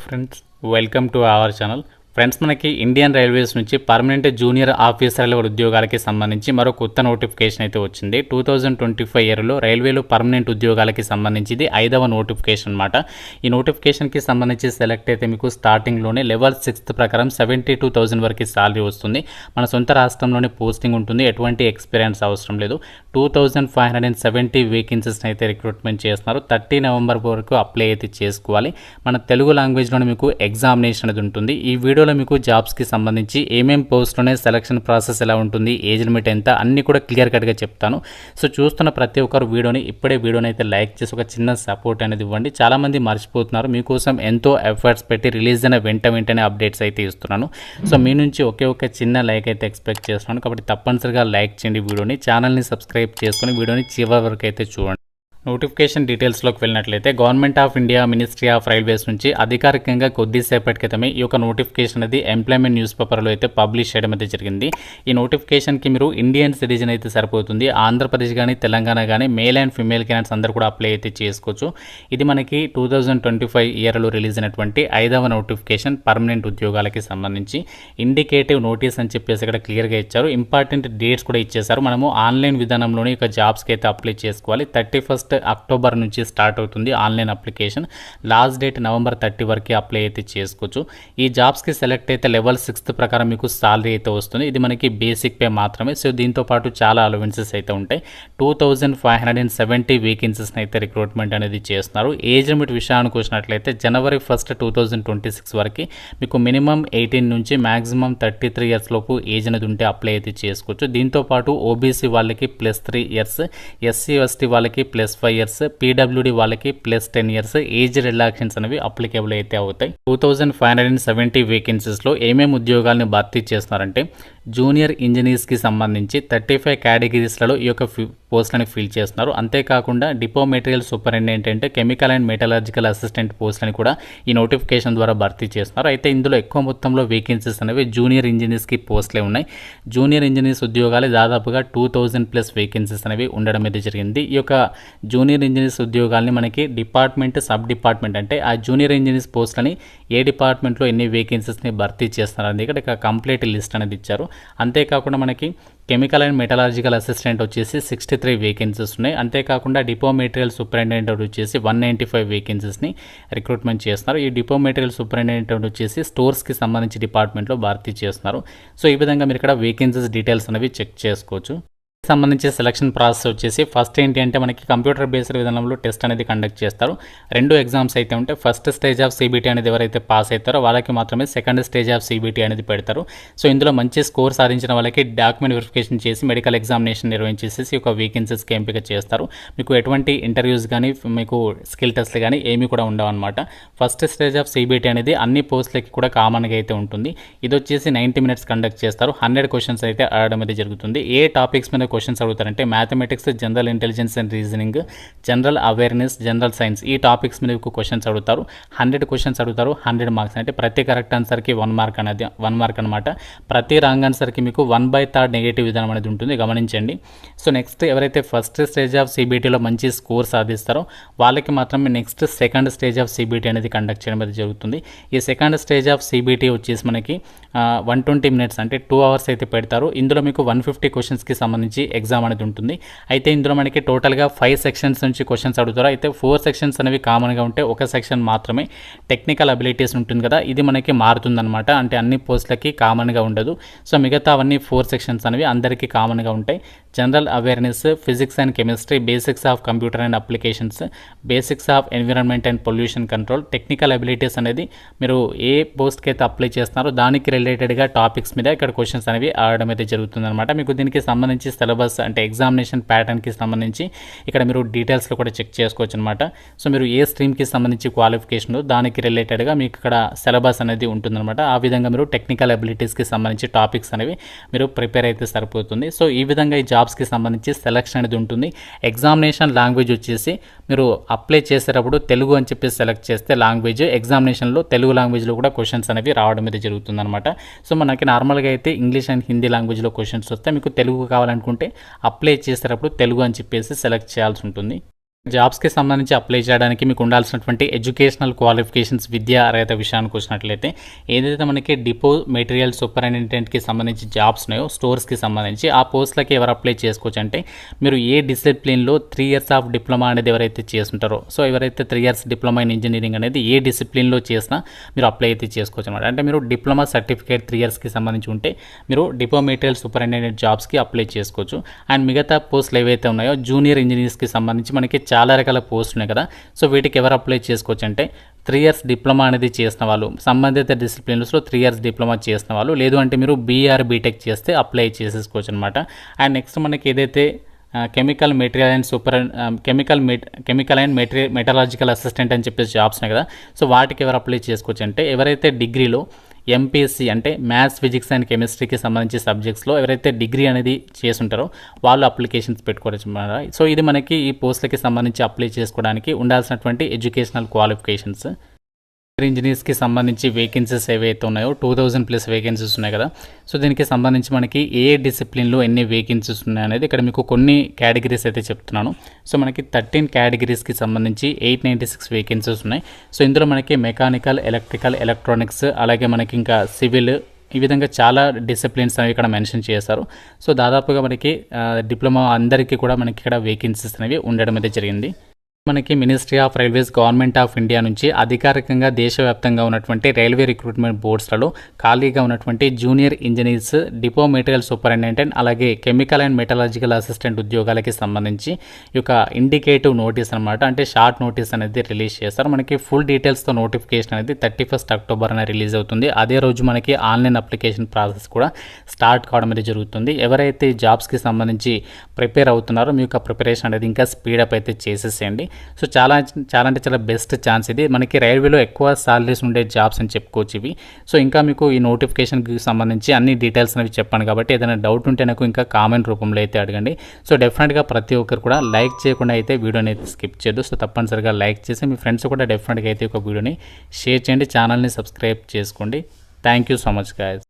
Friends welcome to our channel friends మనకి Indian railways నుంచి permanent junior officer ఉద్యోగాలకి సంబంధించి మరో కొత్త నోటిఫికేషన్ అయితే వచ్చింది. టూ థౌజండ్ ట్వంటీ ఫైవ్ ఇయర్లో రైల్వేలో పర్మనెంట్ ఉద్యోగాలకి సంబంధించి ఇది ఐదవ నోటిఫికేషన్ అనమాట ఈ నోటిఫికేషన్కి సంబంధించి సెలెక్ట్ అయితే మీకు స్టార్టింగ్లోనే లెవెల్ సిక్స్త్ ప్రకారం సెవెంటీ టూ థౌసండ్ వరకు శాలరీ వస్తుంది. మన సొంత రాష్ట్రంలోనే పోస్టింగ్ ఉంటుంది ఎటువంటి ఎక్స్పీరియన్స్ అవసరం లేదు. Two thousand five hundred and seventy వేకెన్సీస్ని అయితే రిక్రూట్మెంట్ చేస్తున్నారు. థర్టీ నవంబర్ వరకు అప్లై అయితే చేసుకోవాలి. మన తెలుగు లాంగ్వేజ్లోనే మీకు ఎగ్జామినేషన్ అనేది ఉంటుంది. ఈ వీడియో వీడియోలో మీకు జాబ్స్కి సంబంధించి ఏమేమి పోస్ట్లోనే సెలక్షన్ ప్రాసెస్ ఎలా ఉంటుంది ఏజ్ లిమిట్ ఎంత అన్నీ కూడా క్లియర్ కట్గా చెప్తాను. సో చూస్తున్న ప్రతి ఒక్కరు వీడియోని ఇప్పుడే వీడియోని అయితే లైక్ చేసి ఒక చిన్న సపోర్ట్ అనేది ఇవ్వండి. చాలామంది మర్చిపోతున్నారు. మీకోసం ఎంతో ఎఫర్ట్స్ పెట్టి రిలీజ్ అయిన వెంట వెంటనే అప్డేట్స్ అయితే ఇస్తున్నాను. సో మీ నుంచి ఒకే ఒక చిన్న లైక్ అయితే ఎక్స్పెక్ట్ చేస్తున్నాను. కాబట్టి తప్పనిసరిగా లైక్ చేయండి వీడియోని. ఛానల్ని సబ్స్క్రైబ్ చేసుకొని వీడియోని చివరి వరకు అయితే చూడండి. నోటిఫికేషన్ డీటెయిల్స్లోకి వెళ్ళినట్లయితే government of India ministry of railways నుంచి అధికారికంగా కొద్దిసేపటి క్రితమే ఈ యొక్క నోటిఫికేషన్ అనేది ఎంప్లాయ్మెంట్ న్యూస్ పేపర్లో అయితే పబ్లిష్ చేయడం అయితే జరిగింది. ఈ నోటిఫికేషన్కి మీరు ఇండియన్ సిటిజన్ అయితే సరిపోతుంది. ఆంధ్రప్రదేశ్ కానీ తెలంగాణ కానీ మేల్ అండ్ ఫిమేల్ క్యాండిడేట్స్ అందరూ కూడా అప్లై అయితే చేసుకోవచ్చు. ఇది మనకి టూ థౌజండ్ ట్వంటీ ఫైవ్ ఇయర్లో రిలీజ్ అయినటువంటి ఐదవ నోటిఫికేషన్ పర్మనెంట్ ఉద్యోగాలకి సంబంధించి. ఇండికేటివ్ నోటీస్ అని చెప్పేసి ఇక్కడ క్లియర్గా ఇచ్చారు. ఇంపార్టెంట్ డేట్స్ కూడా ఇచ్చేశారు. మనము ఆన్లైన్ విధానంలోనే ఇక జాబ్స్కి అయితే అప్లై చేసుకోవాలి. థర్టీ ఫస్ట్ అక్టోబర్ నుంచి స్టార్ట్ అవుతుంది online application. Last date November thirty వరకు అప్లై అయితే చేసుకోవచ్చు. ఈ జాబ్స్కి సెలెక్ట్ అయితే లెవెల్ సిక్స్త్ ప్రకారం మీకు సాలరీ అయితే వస్తుంది. ఇది మనకి బేసిక్ పే మాత్రమే. సో దీంతో పాటు చాలా అలవెన్సెస్ అయితే ఉంటాయి. Two thousand five hundred and seventy వేకెన్సీస్ని అయితే రిక్రూట్మెంట్ అనేది చేస్తున్నారు. ఏజ్ లిమిట్ విషయానికి వచ్చినట్లయితే జనవరి first two thousand twenty six వరకు మీకు మినిమం ఎయిటీన్ నుంచి మ్యాక్సిమం థర్టీ త్రీ ఇయర్స్ లోపు ఏజ్ అనేది ఉంటే అప్లై అయితే చేసుకోవచ్చు. దీంతో పాటు ఓబీసీ వాళ్ళకి plus three years SC ST వాళ్ళకి ప్లస్ ఫైవ్ ఇయర్స్ పీడబ్ల్యూడి వాళ్ళకి plus ten years age relaxations అనేవి అప్లికేబుల్ అయితే అవుతాయి. Two thousand five hundred and seventy వేకెన్సీస్లో ఏమేమి ఉద్యోగాలను భర్తీ చేస్తున్నారంటే జూనియర్ ఇంజనీర్స్కి సంబంధించి థర్టీ ఫైవ్ కేటగిరీస్లలో ఈ యొక్క పోస్టులను ఫిల్ చేస్తున్నారు. అంతేకాకుండా depot material superintendent chemical and metallurgical assistant పోస్టులను కూడా ఈ నోటిఫికేషన్ ద్వారా భర్తీ చేస్తున్నారు. అయితే ఇందులో ఎక్కువ మొత్తంలో వేకెన్సీస్ అనేవి జూనియర్ ఇంజనీర్స్కి పోస్టులే ఉన్నాయి. జూనియర్ ఇంజనీర్స్ ఉద్యోగాలు దాదాపుగా టూ థౌజండ్ ప్లస్ వేకెన్సీస్ అనేవి ఉండడం అయితే జరిగింది. ఈ యొక్క జూనియర్ ఇంజనీర్స్ ఉద్యోగాల్ని మనకి డిపార్ట్మెంట్ సబ్ డిపార్ట్మెంట్ అంటే ఆ జూనియర్ ఇంజనీర్స్ పోస్టులని ఏ డిపార్ట్మెంట్లో ఎన్ని వేకెన్సీస్ని భర్తీ చేస్తున్నారు అనేది ఇక్కడ కంప్లీట్ లిస్ట్ అనేది ఇచ్చారు. అంతేకాకుండా మనకి కెమికల్ అండ్ మెటలాజికల్ అసిస్టెంట్ వచ్చేసి సిక్స్టీ త్రీ వేకెన్సీస్ ఉన్నాయి. అంతేకాకుండా డిపో మెటీరియల్ సూపరింటెండెంట్ వచ్చేసి వన్ నైంటీ ఫైవ్ వేకెన్సీస్ని రిక్రూట్మెంట్ చేస్తున్నారు. ఈ డిపో మెటీరియల్ సూపరింటెండెంట్ వచ్చేసి స్టోర్స్కి సంబంధించి డిపార్ట్మెంట్లో భర్తీ చేస్తున్నారు. సో ఈ విధంగా మీరు ఇక్కడ వేకెన్సీస్ డీటెయిల్స్ అనేవి చెక్ చేసుకోవచ్చు. సంబంధించి సెలక్షన్ ప్రాసెస్ వచ్చేసి ఫస్ట్ ఏంటి అంటే మనకి కంప్యూటర్ బేస్డ్ విధానంలో టెస్ట్ అనేది కండక్ట్ చేస్తారు. రెండు ఎగ్జామ్స్ అయితే ఉంటే ఫస్ట్ స్టేజ్ ఆఫ్ సిబిటీ అనేది ఎవరైతే పాస్ అవుతారో వాళ్ళకి మాత్రమే సెకండ్ స్టేజ్ ఆఫ్ సిబిటీ అనేది పెడతారు. సో ఇందులో మంచి స్కోర్ సాధించిన వాళ్ళకి డాక్యుమెంట్ వెరిఫికేషన్ చేసి మెడికల్ ఎగ్జామినేషన్ నిర్వహించేసి ఒక వేకెన్సీస్కి ఎంపిక చేస్తారు. మీకు ఎటువంటి ఇంటర్వ్యూస్ కానీ మీకు స్కిల్ టెస్ట్లు కానీ ఏమీ కూడా ఉండవు అనమాట ఫస్ట్ స్టేజ్ ఆఫ్ సిబిటీ అనేది అన్ని పోస్టులకి కూడా కామన్గా అయితే ఉంటుంది. ఇది వచ్చేసి నైంటీ మినిట్స్ కండక్ట్ చేస్తారు. హండ్రెడ్ క్వశ్చన్స్ అయితే అడగడం అయితే జరుగుతుంది. ఏ టాపిక్స్ మీద questions అడుగుతారంటే mathematics general intelligence and reasoning general awareness general science. ఈ టాపిక్స్ మీద క్వశ్చన్స్ అడుగుతారు. హండ్రెడ్ క్వశ్చన్స్ అడుగుతారు. Hundred marks. అంటే ప్రతి కరెక్ట్ ఆన్సర్కి వన్ మార్క్ అనేది వన్ మార్క్ అనమాట ప్రతి రాంగ్ ఆన్సర్కి మీకు వన్ బై థర్డ్ నెగిటివ్ విధానం అనేది ఉంటుంది. గమనించండి. సో నెక్స్ట్ ఎవరైతే ఫస్ట్ స్టేజ్ ఆఫ్ సిబిటీలో మంచి స్కోర్ సాధిస్తారో వాళ్ళకి మాత్రమే next second stage of CBT అనేది కండక్ట్ చేయడం అనేది జరుగుతుంది. ఈ సెకండ్ స్టేజ్ ఆఫ్ సిబిటీ వచ్చేసి మనకి వన్ ట్వంటీ మినిట్స్ అంటే టూ అవర్స్ అయితే పెడతారు. ఇందులో మీకు వన్ ఫిఫ్టీ క్వశ్చన్స్కి సంబంధించి ఎగ్జామ్ అనేది ఉంటుంది. అయితే ఇందులో మనకి టోటల్గా ఫైవ్ సెక్షన్స్ నుంచి క్వశ్చన్స్ అడుగుతారు. అయితే ఫోర్ సెక్షన్స్ అనేవి కామన్గా ఉంటే ఒక సెక్షన్ మాత్రమే టెక్నికల్ అబిలిటీస్ ఉంటుంది కదా ఇది మనకి మారుతుందనమాట అంటే అన్ని పోస్టులకి కామన్గా ఉండదు. సో మిగతా అవన్నీ ఫోర్ సెక్షన్స్ అనేవి అందరికీ కామన్గా ఉంటాయి. General awareness physics and chemistry basics of computer and applications basics of environment and pollution control technical abilities అనేది మీరు ఏ పోస్ట్కి అయితే అప్లై చేస్తున్నారో దానికి రిలేటెడ్గా టాపిక్స్ మీద ఇక్కడ క్వశ్చన్స్ అనేవి ఆడడం అయితే జరుగుతుందన్నమాట. మీకు దీనికి సంబంధించి సిలబస్ అంటే ఎగ్జామినేషన్ ప్యాటర్న్కి సంబంధించి ఇక్కడ మీరు డీటెయిల్స్లో కూడా చెక్ చేసుకోవచ్చు అనమాట సో మీరు ఏ స్ట్రీమ్కి సంబంధించి క్వాలిఫికేషన్ దానికి రిలేటెడ్గా మీకు ఇక్కడ సిలబస్ అనేది ఉంటుందన్నమాట. ఆ విధంగా మీరు టెక్నికల్ అబిలిటీస్కి సంబంధించి టాపిక్స్ అనేవి మీరు ప్రిపేర్ అయితే సరిపోతుంది. సో ఈ విధంగా ఈ జాబ్స్కి సంబంధించి సెలక్షన్ అనేది ఉంటుంది. ఎగ్జామినేషన్ లాంగ్వేజ్ వచ్చేసి మీరు అప్లై చేసేటప్పుడు తెలుగు అని చెప్పి సెలెక్ట్ చేస్తే లాంగ్వేజ్ ఎగ్జామినేషన్లో తెలుగు లాంగ్వేజ్లో కూడా క్వశ్చన్స్ అనేవి రావడం అయితే జరుగుతుంది అనమాట సో మనకి నార్మల్గా అయితే ఇంగ్లీష్ అండ్ హిందీ లాంగ్వేజ్లో క్వశ్చన్స్ వస్తే మీకు తెలుగు కావాలనుకుంటే అప్లై చేసేటప్పుడు తెలుగు అని చెప్పేసి సెలెక్ట్ చేయాల్సి ఉంటుంది. జాబ్స్కి సంబంధించి అప్లై చేయడానికి మీకు ఉండాల్సినటువంటి ఎడ్యుకేషనల్ క్వాలిఫికేషన్స్ విద్యా అర్హత విషయానికి వచ్చినట్లయితే ఏదైతే మనకి డిపో మెటీరియల్ సూపరింటెండెంట్కి సంబంధించి జాబ్స్ ఉన్నాయో స్టోర్స్కి సంబంధించి ఆ పోస్ట్లకి ఎవరు అప్లై చేసుకోవచ్చు అంటే మీరు ఏ డిసిప్లిన్లో త్రీ ఇయర్స్ ఆఫ్ డిప్లొమా అనేది ఎవరైతే చేస్తుంటారో సో ఎవరైతే three years diploma in engineering అనేది ఏ డిసిప్లిన్లో చేసినా మీరు అప్లై అయితే చేసుకోవచ్చు అనమాట అంటే మీరు డిప్లొమా సర్టిఫికేట్ త్రీ ఇయర్స్కి సంబంధించి ఉంటే మీరు డిపో మెటీరియల్ సూపరింటెండెంట్ జాబ్స్కి అప్లై చేసుకోవచ్చు. అండ్ మిగతా పోస్టులు ఏవైతే ఉన్నాయో జూనియర్ ఇంజనీర్స్కి సంబంధించి మనకి చాలా రకాల పోస్టులు ఉన్నాయి కదా. సో వీటికి ఎవరు అప్లై చేసుకోవచ్చు అంటే త్రీ ఇయర్స్ డిప్లొమా అనేది చేసిన వాళ్ళు సంబంధిత డిసిప్లిన్స్లో త్రీ ఇయర్స్ డిప్లొమా చేసిన వాళ్ళు లేదు అంటే మీరు బీఆర్ బీటెక్ చేస్తే అప్లై చేసేసుకోవచ్చు అనమాట అండ్ నెక్స్ట్ మనకి ఏదైతే chemical material and super chemical chemical and material metallurgical assistant అని చెప్పేసి జాబ్స్ ఉన్నాయి కదా. సో వాటికి ఎవరు అప్లై చేసుకోవచ్చు అంటే ఎవరైతే డిగ్రీలో ఎంపీఎస్సీ అంటే మ్యాథ్స్ ఫిజిక్స్ అండ్ కెమిస్ట్రీకి సంబంధించి సబ్జెక్ట్స్లో ఎవరైతే డిగ్రీ అనేది చేస్తుంటారో వాళ్ళు అప్లికేషన్స్ పెట్టుకోవచ్చు సో ఇది మనకి ఈ పోస్టులకి సంబంధించి అప్లై చేసుకోవడానికి ఉండాల్సినటువంటి ఎడ్యుకేషనల్ క్వాలిఫికేషన్స్ ఇంజనీర్స్కి సంబంధించి వేకెన్సీస్ ఏవైతే ఉన్నాయో టూ థౌజండ్ ప్లస్ వేకెన్సీస్ ఉన్నాయి కదా. సో దీనికి సంబంధించి మనకి ఏ డిసిప్లిన్లో ఎన్ని వేకెన్సీస్ ఉన్నాయి అనేది ఇక్కడ మీకు కొన్ని కేటగిరీస్ అయితే చెప్తున్నాను. సో మనకి థర్టీన్ కేటగిరీస్కి సంబంధించి ఎయిట్ నైంటీ సిక్స్ వేకెన్సీస్ ఉన్నాయి. సో ఇందులో మనకి మెకానికల్ ఎలక్ట్రికల్ ఎలక్ట్రానిక్స్ అలాగే మనకి ఇంకా సివిల్ ఈ విధంగా చాలా డిసిప్లిన్స్ అనేవి ఇక్కడ మెన్షన్ చేశారు. సో దాదాపుగా మనకి డిప్లొమా అందరికీ కూడా మనకి ఇక్కడ వేకెన్సీస్ అనేవి ఉండడం అయితే జరిగింది. మనకి ministry of railways government of India నుంచి అధికారికంగా దేశవ్యాప్తంగా ఉన్నటువంటి రైల్వే రిక్రూట్మెంట్ బోర్డ్స్లలో ఖాళీగా ఉన్నటువంటి junior engineers depot material superintendent అలాగే కెమికల్ అండ్ మెటలాజికల్ అసిస్టెంట్ ఉద్యోగాలకి సంబంధించి ఈ యొక్క ఇండికేటివ్ నోటీస్ అనమాట అంటే షార్ట్ నోటీస్ అనేది రిలీజ్ చేస్తారు. మనకి ఫుల్ డీటెయిల్స్తో నోటిఫికేషన్ అనేది థర్టీ ఫస్ట్ అక్టోబర్ అనేది రిలీజ్ అవుతుంది. అదే రోజు మనకి ఆన్లైన్ అప్లికేషన్ ప్రాసెస్ కూడా స్టార్ట్ కావడం అనేది జరుగుతుంది. ఎవరైతే జాబ్స్కి సంబంధించి ప్రిపేర్ అవుతున్నారో మీ యొక్క ప్రిపరేషన్ అనేది ఇంకా స్పీడప్ అయితే చేసేసేయండి. సో చాలా చాలా అంటే చాలా బెస్ట్ ఛాన్స్ ఇది. మనకి రైల్వేలో ఎక్కువ సాలరీస్ ఉండే జాబ్స్ అని చెప్పుకోవచ్చు ఇవి. సో ఇంకా మీకు ఈ నోటిఫికేషన్కి సంబంధించి అన్ని డీటెయిల్స్ అనేవి చెప్పాను కాబట్టి ఏదైనా డౌట్ ఉంటే నాకు ఇంకా కామెంట్ రూపంలో అయితే అడగండి. సో డెఫినెట్గా ప్రతి ఒక్కరు కూడా లైక్ చేయకుండా అయితే వీడియోని అయితే స్కిప్ చేయదు సో తప్పనిసరిగా లైక్ చేసి మీ ఫ్రెండ్స్ కూడా డెఫినెట్గా అయితే ఒక వీడియోని షేర్ చేయండి. ఛానల్ని సబ్స్క్రైబ్ చేసుకోండి. Thank you so much guys